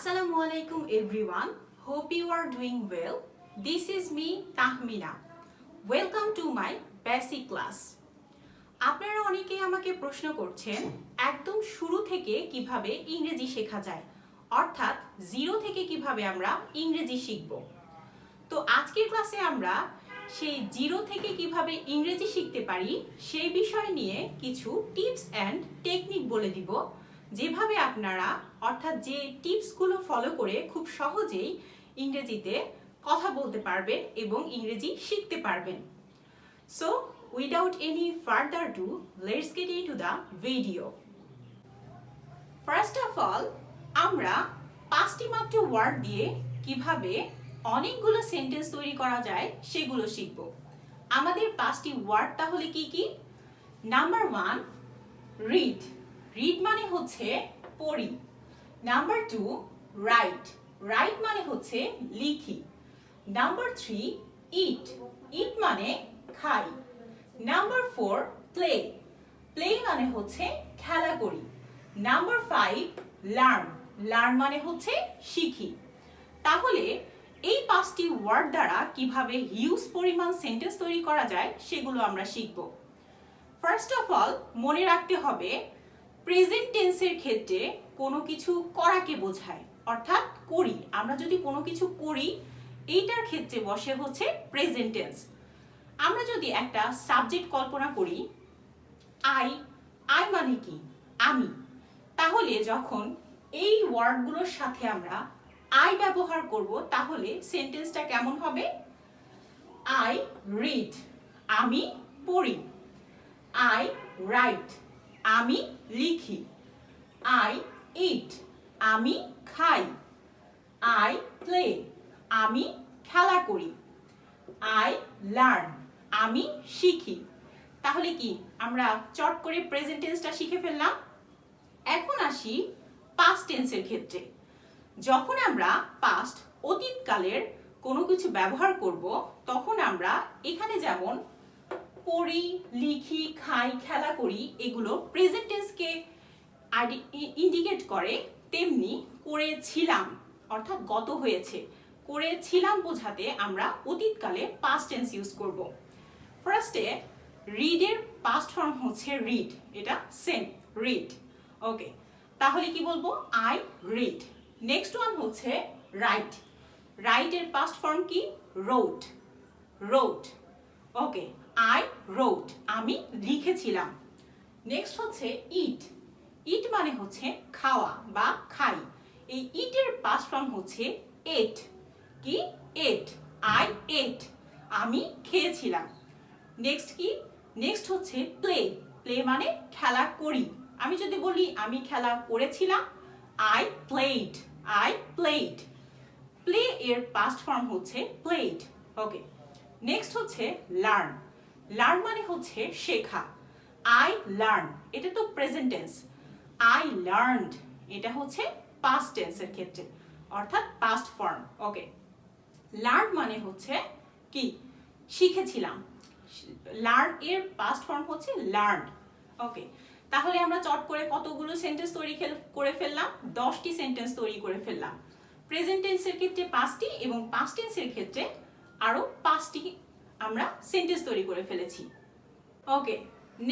Assalamu alaikum everyone. Hope you are doing well. This is me Tahmina. Welcome to my basic class. আপনারা অনেকেই আমাকে প্রশ্ন করছেন, একদম শুরু থেকে কীভাবে ইংরেজি শেখা যায় অর্থাৎ জিরো থেকে কীভাবে আমরা ইংরেজি শিখব তো আজকের ক্লাসে আমরা সেই জিরো থেকে কীভাবে ইংরেজি শিখতে পারি, সেই বিষয় নিয়ে কিছু টিপস অ্যান্ড টেকনিক বলে দিব যেভাবে আপনারা, অর্থাৎ যে টিপসগুলো ফলো করে খুব সহজেই ইংরেজিতে কথা বলতে পারবেন এবং ইংরেজি শিখতে পারবেন। So without any further do let's get into the video first of all আমরা পাঁচটি মাত্র ওয়ার্ড দিয়ে কীভাবে অনেকগুলো সেন্টেন্স তৈরি করা যায় সেগুলো শিখব। আমাদের পাঁচটি ওয়ার্ড তাহলে কি কি? নাম্বার ওয়ান রিড রিড মানে হচ্ছে পড়ি। নাম্বার টু রাইট রাইট মানে হচ্ছে লিখি। নাম্বার থ্রি ইট ইট মানে খাই। নাম্বার ফোর প্লে প্লে মানে হচ্ছে খেলা করি। নাম্বার ফাইভ লার্ন লার্ন মানে হচ্ছে শিখি। তাহলে এই পাঁচটি ওয়ার্ড দ্বারা কীভাবে হিউজ পরিমাণ সেন্টেন্স তৈরি করা যায় সেগুলো আমরা শিখব। ফার্স্ট অফ অল মনে রাখতে হবে প্রেজেন্ট টেন্সের ক্ষেত্রে কোনো কিছু করাকে বোঝায়, অর্থাৎ করি। আমরা যদি কোনো কিছু করি, এইটার ক্ষেত্রে বসে হচ্ছে প্রেজেন্ট টেন্স আমরা যদি একটা সাবজেক্ট কল্পনা করি আই আই মানে কি? আমি। তাহলে যখন এই ওয়ার্ডগুলোর সাথে আমরা আই ব্যবহার করব, তাহলে সেন্টেন্সটা কেমন হবে? আই রিড আমি পড়ি। আই রাইট আমি লিখি। আই ইট আমি খাই। আই প্লে আমি খেলা করি। আই লার্ন আমি শিখি। তাহলে কি, আমরা চট করে প্রেজেন্ট টেন্সটা শিখে ফেললাম? এখন আসি পাস্ট টেন্সের ক্ষেত্রে। যখন আমরা পাস্ট অতীতকালের কোনো কিছু ব্যবহার করব, তখন আমরা এখানে যেমন পড়ি, লিখি, খাই, খেলা করি, এগুলো প্রেজেন্ট টেন্সকে ইন্ডিকেট করে, তেমনি করেছিলাম, অর্থাৎ গত হয়েছে, করেছিলাম বোঝাতে আমরা অতীতকালে পাস্ট টেন্স ইউজ করব। ফার্স্টে রিডের পাস্ট ফর্ম হচ্ছে রিড এটা সেম রিড ওকে তাহলে কি বলব? আই রিড নেক্সট ওয়ান হচ্ছে রাইট রাইটের পাস্ট ফর্ম কি? Wrote wrote okay I wrote আমি লিখেছিলাম। নেক্সট হচ্ছে ইট ইট মানে হচ্ছে খাওয়া বা খাই। এই ইটের পাস্ট ফর্ম হচ্ছে এট কি? এট আই এট আমি খেয়েছিলাম। নেক্সট কি? নেক্সট হচ্ছে প্লে প্লে মানে খেলা করি। আমি যদি বলি আমি খেলা করেছিলাম I played I played play এর পাস্ট ফর্ম হচ্ছে প্লেড ওকে নেক্সট হচ্ছে লার্ন লার্ন মানে হচ্ছে শেখা। আই লার্ন এটা তো প্রেজেন্ট টেন্স আই লার্নড এটা হচ্ছে পাস্ট টেন্সের ক্ষেত্রে, অর্থাৎ পাস্ট ফর্ম ওকে লার্ন মানে হচ্ছে কি? শিখেছিলাম। লার্ন এর পাস্ট ফর্ম হচ্ছে লার্ন ওকে তাহলে আমরা চট করে কতগুলো সেন্টেন্স তৈরি করে ফেললাম? দশটি সেন্টেন্স তৈরি করে ফেললাম। প্রেজেন্ট টেন্সের ক্ষেত্রে পাঁচটি এবং পাস্ট টেন্সের ক্ষেত্রে আরও পাঁচটি আমরা সেন্টেন্স তৈরি করে ফেলেছি। Okay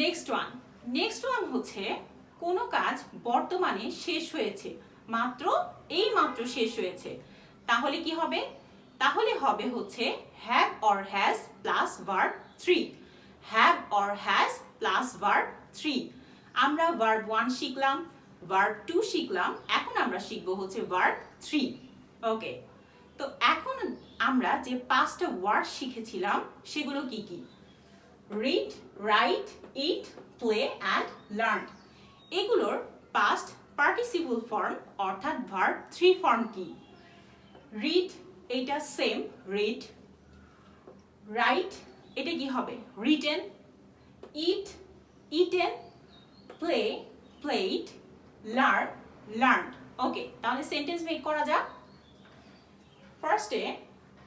next one next one হচ্ছে, কোনো কাজ বর্তমানে শেষ হয়েছে, মাত্র এই মাত্র শেষ হয়েছে। তাহলে কি হবে? তাহলে হবে হচ্ছে have or has plus verb three have or has plus verb three আমরা ভার্ব ওয়ান শিখলাম ভার্ব টু শিখলাম, এখন আমরা শিখব হচ্ছে ভার্ব থ্রি ওকে তো এখন আমরা যে পাঁচটা ওয়ার্ড শিখেছিলাম, সেগুলো কি কি? Read write eat play and learn এগুলোর পাস্ট পার্টিসিপল ফর্ম অর্থাৎ ভার্ব থ্রি ফর্ম কি? রিড এটা সেম রিড রাইট এটা কি হবে? Written eat eaten play played learn learn okay তাহলে সেন্টেন্স মেক করা যাক। ফার্স্টে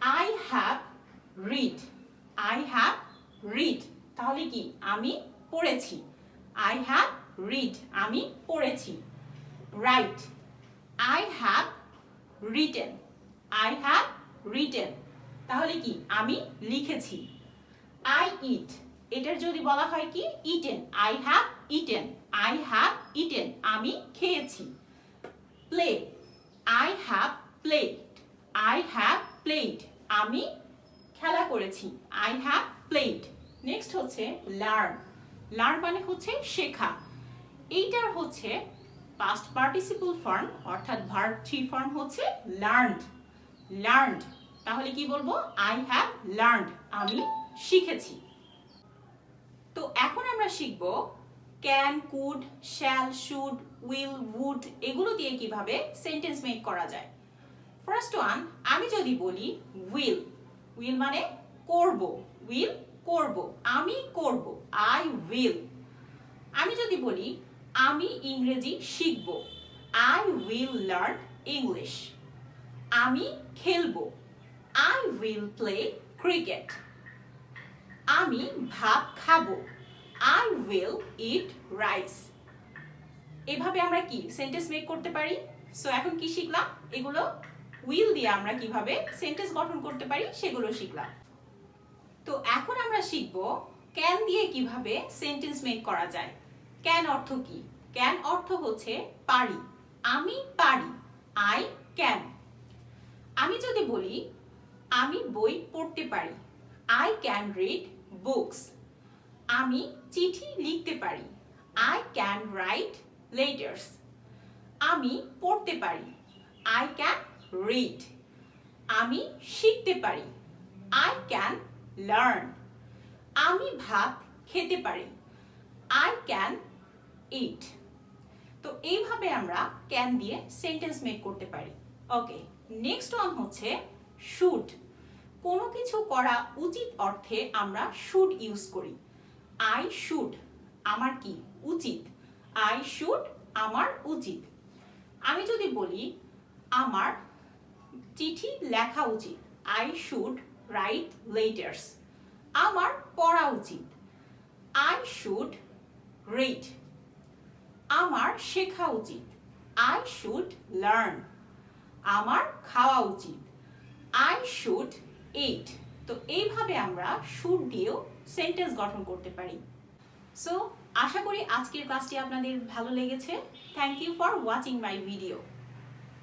I have read I have read তাহলে কি? আমি পড়েছি। আই হ্যাভ রিড আমি পড়েছি। Write I have written I have written তাহলে কি? আমি লিখেছি। আই ইট এটার যদি বলা হয় কি? Eaten I have eaten I have eaten আমি খেয়েছি। Play I have played I have played আমি খেলা করেছি। আই হ্যাভ প্লেড নেক্সট হচ্ছে লার্ন লার্ন মানে হচ্ছে শেখা। এইটার হচ্ছে পাস্ট পার্টিসিপল ফর্ম অর্থাৎ ভার্ব থ্রি ফর্ম হচ্ছে লার্নড লার্নড তাহলে কি বলব? আই হ্যাভ লার্নড আমি শিখেছি। তো এখন আমরা শিখব can could shall should will would এগুলো দিয়ে কীভাবে সেন্টেন্স মেক করা যায়। ফার্স্ট ওয়ান আমি যদি বলি উইল উইল মানে করব উইল করব, আমি করব আই উইল আমি যদি বলি আমি ইংরেজি শিখব আই উইল লার্ন ইংলিশ আমি খেলব আই উইল প্লে ক্রিকেট আমি ভাত খাব আই উইল ইট রাইস এভাবে আমরা কি সেন্টেন্স মেক করতে পারি? সো এখন কি শিখলাম? এগুলো উইল দিয়ে আমরা কীভাবে সেন্টেন্স গঠন করতে পারি সেগুলো শিখলাম। তো এখন আমরা শিখব ক্যান দিয়ে কীভাবে সেন্টেন্স মেক করা যায়। ক্যান অর্থ কি? ক্যান অর্থ হচ্ছে পারি। আমি পারি। আই ক্যান আমি যদি বলি, আমি বই পড়তে পারি। আই ক্যান রিড বুকস আমি চিঠি লিখতে পারি। আই ক্যান রাইট লেটার্স আমি পড়তে পারি। আই ক্যান রিড আমি শিখতে পারি। আই ক্যান লার্ন আমি ভাত খেতে পারি। আই ক্যান ইট তো এইভাবে আমরা ক্যান দিয়ে সেন্টেন্স মেক করতে পারি। ওকে নেক্সট ওয়ান হচ্ছে শুড কোনো কিছু করা উচিত অর্থে আমরা শুড ইউজ করি। আই শুড আমার কি উচিত? আই শুড আমার উচিত। আমি যদি বলি, আমার চিঠি লেখা উচিত। আই শুড রাইট লেটার্স আমার পড়া উচিত। আই শুড রিড আমার শেখা উচিত। আই শুড লার্ন আমার খাওয়া উচিত। আই শুড ইট তো এইভাবে আমরা শুড দিয়েও সেন্টেন্স গঠন করতে পারি। সো আশা করি আজকের ক্লাসটি আপনাদের ভালো লেগেছে। Thank you for watching my video